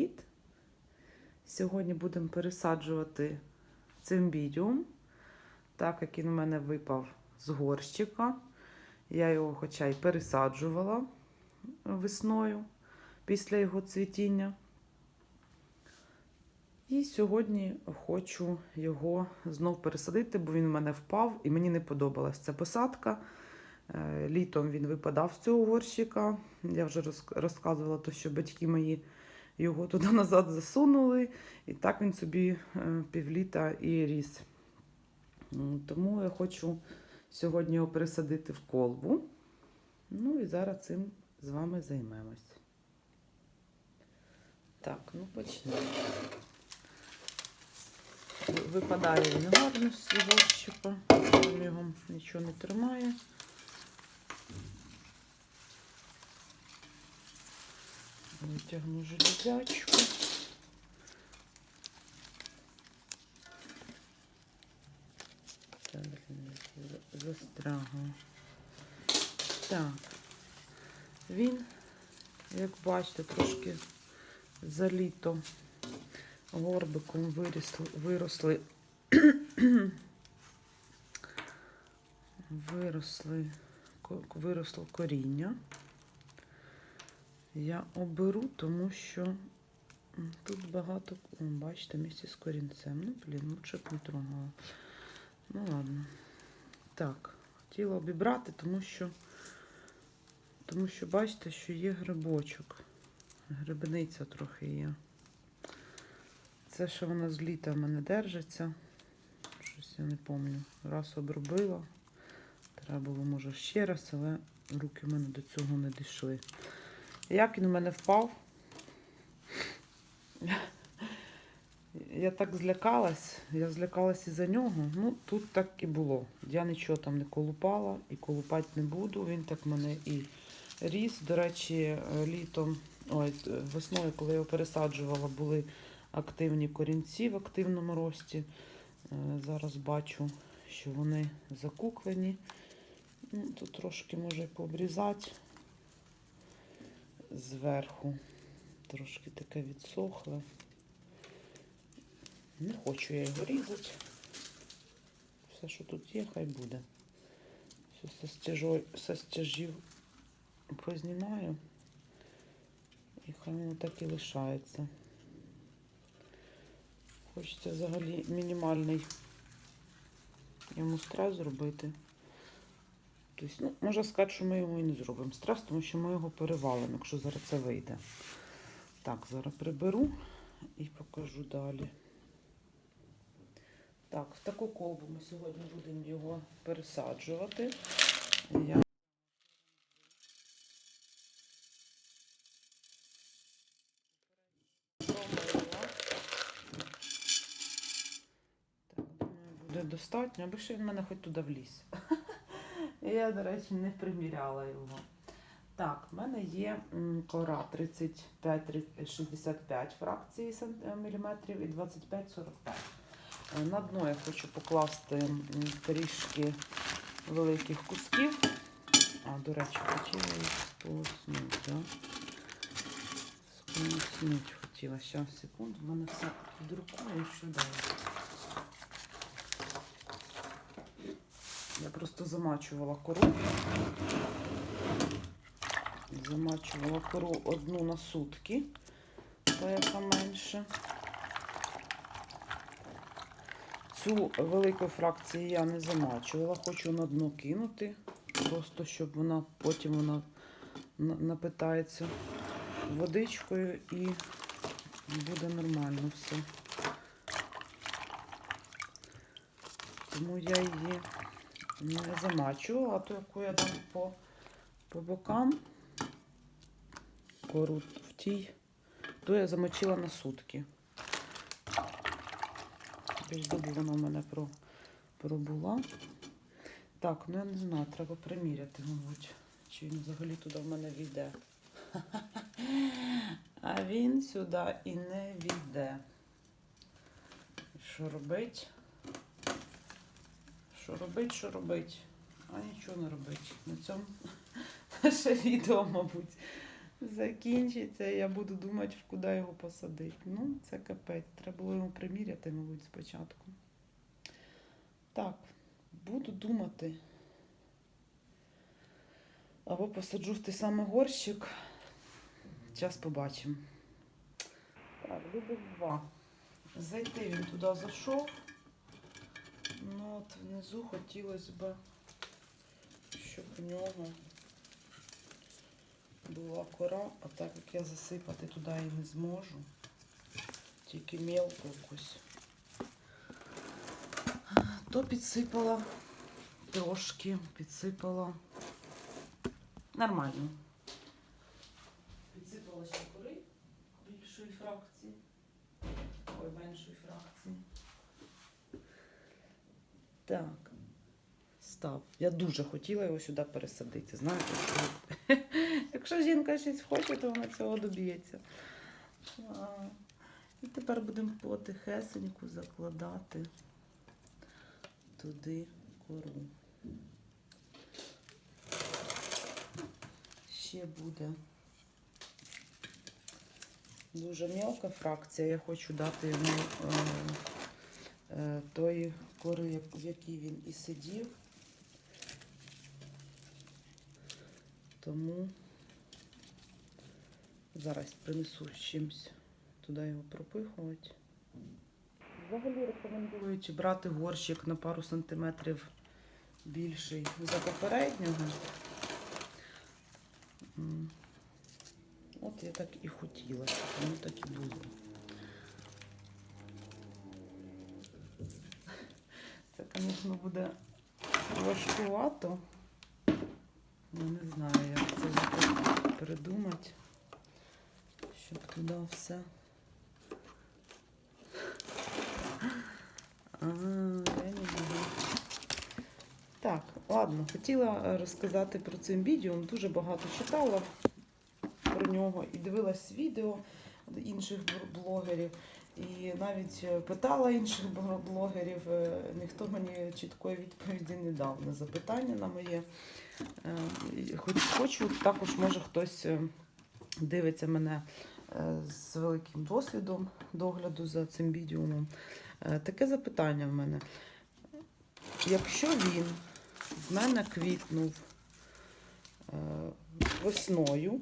привіт! Сьогодні будемо пересаджувати цимбідіум, так як він у мене випав з горщика. Я його хоча й пересаджувала весною після його цвітіння. І сьогодні хочу його знов пересадити, бо він у мене впав і мені не подобалась ця посадка. Е, Літом він випадав з цього горщика. Я вже розказувала, то, що батьки мої його туди назад засунули, і так він собі е, півліта і ріс. Тому я хочу сьогодні його пересадити в колбу. Ну і зараз цим з вами займемось. Так, ну почнемо. Випадає він гарно з горщика, там його нічого не тримає. Витягну железячку. Так, за- застрягую. Так. Він, як бачите, трошки за літо горбиком вирісли, виросли. виросли, виросло коріння. Я оберу, тому що тут багато, о, бачите, місці з корінцем. Ну, блін, лучше б не трогала. Ну ладно. Так, хотіла обібрати, тому що, тому що бачите, що є грибочок. Грибниця трохи є. Це що вона з літа в мене держиться. Щось я не пам'ятаю. Раз обробила. Треба було, може, ще раз, але руки в мене до цього не дійшли. Як він у мене впав? Я так злякалась, я злякалась із-за нього. Ну, тут так і було. Я нічого там не колупала і колупати не буду. Він так в мене і ріс. До речі, літом, ой, весною, коли я його пересаджувала, були активні корінці в активному рості. Е, Зараз бачу, що вони закуклені. Ну, Тут трошки може і пообрізати зверху. Трошки таке відсохле. Не хочу я його різати. Все, що тут є, хай буде. Все со, стяжой, со стяжів познімаю. І хай воно так і лишається. Хочеться взагалі мінімальний йому стрес зробити. Тобто, ну, можна сказати, що ми йому і не зробимо стрес, тому що ми його перевалимо, якщо зараз це вийде. Так, зараз приберу і покажу далі. Так, в таку колбу ми сьогодні будемо його пересаджувати. Я. Думаю, буде достатньо, аби ще він мене хоч туди вліз. Я, до речі, не приміряла його. Так, в мене є кора 35-65 фракцій см і 25-45. Е, На дно я хочу покласти трішки великих кусків. А, до речі, хотіла їх сполоснути. Да? Сполоснути хотіла. Зараз, секунду, в мене все під рукою, що далі. Я просто замачувала кору. Замачувала кору одну на сутки, та яка менше. Цю велику фракцію я не замачувала, хочу на дно кинути, просто щоб вона потім вона напитається водичкою і буде нормально все. Тому я її не замачувала, а то яку я дам по, по бокам кору в тій, то я замочила на сутки. Десь добу вона в мене про, пробула. Так, ну я не знаю, треба приміряти, мабуть, чи він взагалі туди в мене війде. А він сюди і не війде. Що робить? Що робить, що робить? А нічого не робить. На цьому наше відео, мабуть, закінчиться, я буду думати, куди його посадити. Ну, це капець. Треба було його приміряти, мабуть, спочатку. Так, буду думати. Або посаджу в той самий горщик. Зараз побачимо. Так, Любик 2. Зайти він туди зайшов. Ну от внизу хотілося б, щоб у нього була кора, а так як я засипати туди і не зможу. Тільки мелко якусь. То підсипала трошки, підсипала нормально. Підсипала ще кори більшої фракції. Ой, меншої фракції. Так. Став. Я дуже хотіла його сюди пересадити. Знаєте, що якщо жінка щось хоче, то вона цього доб'ється. І тепер будемо потихесеньку закладати туди кору. Ще буде дуже мелка фракція. Я хочу дати йому е, тої кори, в якій він і сидів. Тому зараз принесу чимось туди його пропихувати. Взагалі рекомендують брати горщик на пару сантиметрів більший за попереднього. От я так і хотіла, щоб так і було. Звісно, буде важкувато. Ну, не знаю, як це придумати, щоб туди все. А, я не буду. Так, ладно, хотіла розказати про цей медіум. Дуже багато читала про нього і дивилась відео інших блогерів. І навіть е, питала інших блогерів, е, ніхто мені чіткої відповіді не дав на запитання на моє. Е, Хоч хочу, також може хтось дивиться мене з великим досвідом догляду за цим відеумом. Е, Таке запитання в мене. Якщо він в мене квітнув весною,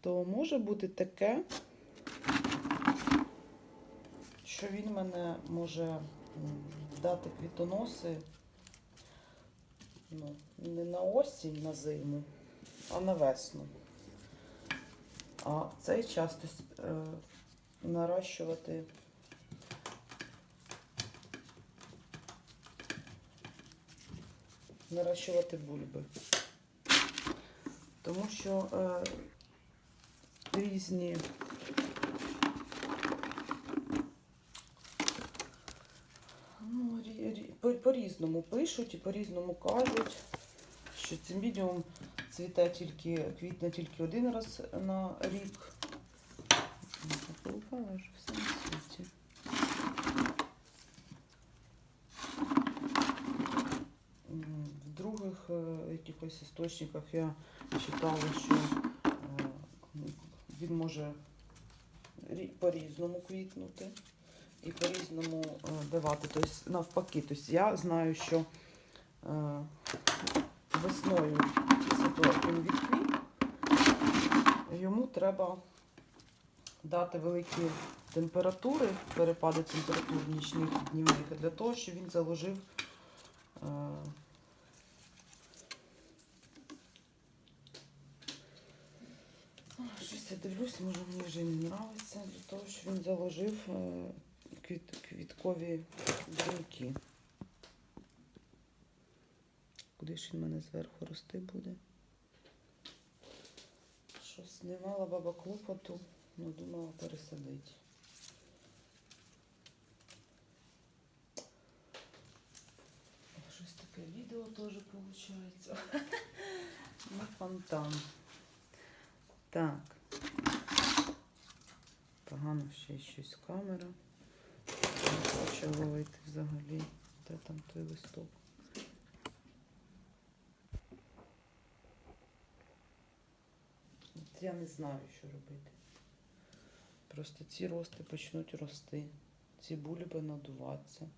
то може бути таке, що він мене може дати квітоноси ну, не на осінь, на зиму, а на весну. А цей час е, нарощувати нарощувати бульби. Тому що е, різні ну, рі- рі- по- по-різному пишуть і по-різному кажуть, що цим відео цвіте тільки, квітне тільки один раз на рік. Ну. В других е, якихось істочниках я читала, що е, він може по-різному квітнути і по-різному е, давати. Тобто навпаки. Тобто я знаю, що е, весною, він відквіт, йому треба дати великі температури, перепади температур нічних і днівних, для того, щоб він заложив е, Щось я дивлюся, може мені вже не подобається, для того, щоб він заложив квіт, квіткові бруньки. Куди ж він мене зверху рости буде? Щось не мала баба клопоту, але думала пересадити. Щось таке відео теж виходить. Ну, фонтан. Так. Погано ще щось камера. Хоче ловити взагалі. Де там той листок? Я не знаю, що робити. Просто ці рости почнуть рости, ці бульби надуватися.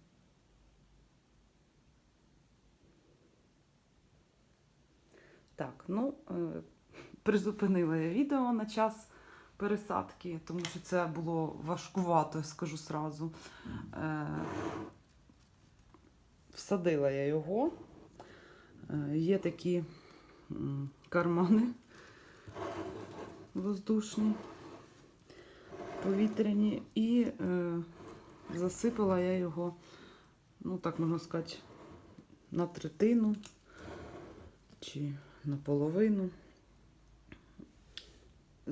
Так, ну, е, призупинила я відео на час пересадки, тому що це було важкувато, я скажу сразу. Е, всадила я його. Е, є такі кармани воздушні, повітряні, і е, засипала я його, ну так можна сказати, на третину чи наполовину.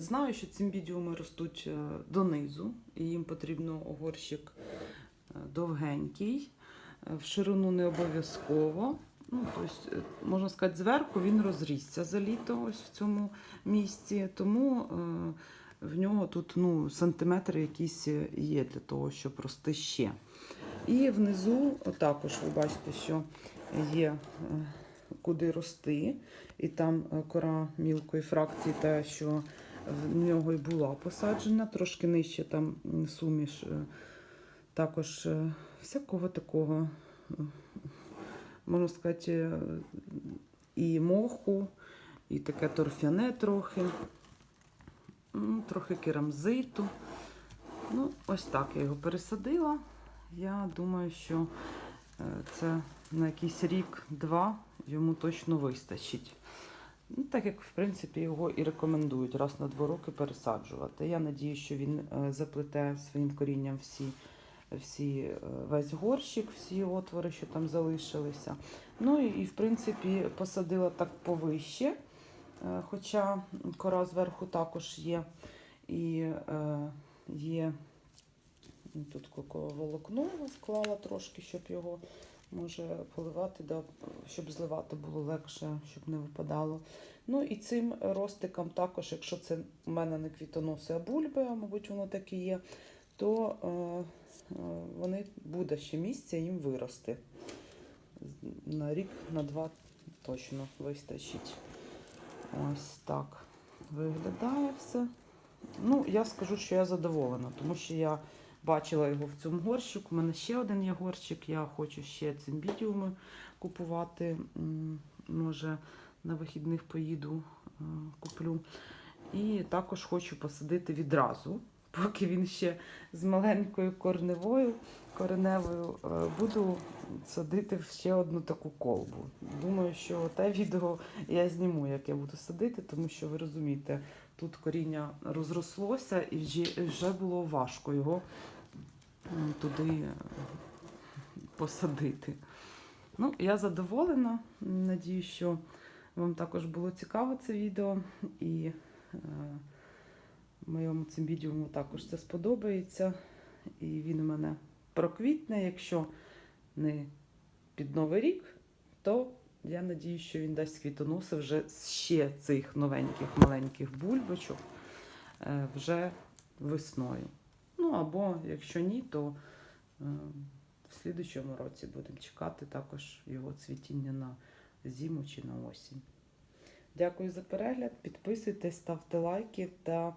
Знаю, що цимбідіуми ростуть е, донизу, і їм потрібно горщик е, довгенький, е, в ширину не обов'язково. Ну, тобто, можна сказати, зверху він розрісся за літо ось в цьому місці, тому в нього тут ну, сантиметри якісь є для того, щоб рости ще. І внизу також ви бачите, що є куди рости, і там кора мілкої фракції, та що в нього і була посаджена, трошки нижче там суміш, е, також е, всякого такого, е, можна сказати, і моху, і таке торфяне трохи, трохи керамзиту. Ну, ось так я його пересадила. Я думаю, що це на якийсь рік-два йому точно вистачить. Ну, так як, в принципі, його і рекомендують раз на два роки пересаджувати. Я надію, що він е, заплете своїм корінням всі, всі, е, весь горщик, всі отвори, що там залишилися. Ну і, в принципі, посадила так повище, е, хоча кора зверху також є. І е, є ну, тут кокове волокно склала трошки, щоб його може поливати, да, щоб зливати було легше, щоб не випадало. Ну і цим ростикам також, якщо це у мене не квітоноси, а бульби, а мабуть, воно так і є, то е, е, вони буде ще місця їм вирости. На рік, на два точно вистачить. Ось так виглядає все. Ну, я скажу, що я задоволена, тому що я бачила його в цьому горщику. У мене ще один є горщик. Я хочу ще цимбідіуми купувати. Може, на вихідних поїду, е, куплю. І також хочу посадити відразу, поки він ще з маленькою корневою, кореневою, е, буду садити ще одну таку колбу. Думаю, що те відео я зніму, як я буду садити, тому що ви розумієте, тут коріння розрослося і вже, було важко його туди е, посадити. Ну, я задоволена. Надію, що вам також було цікаво це відео. І е, моєму цимбідіуму також це сподобається. І він у мене проквітне. Якщо не під Новий рік, то я надію, що він дасть квітоноси вже з ще цих новеньких маленьких бульбочок е, вже весною. Ну або якщо ні, то е, в слідучому році будемо чекати також його цвітіння на зиму чи на осінь. Дякую за перегляд. Підписуйтесь, ставте лайки та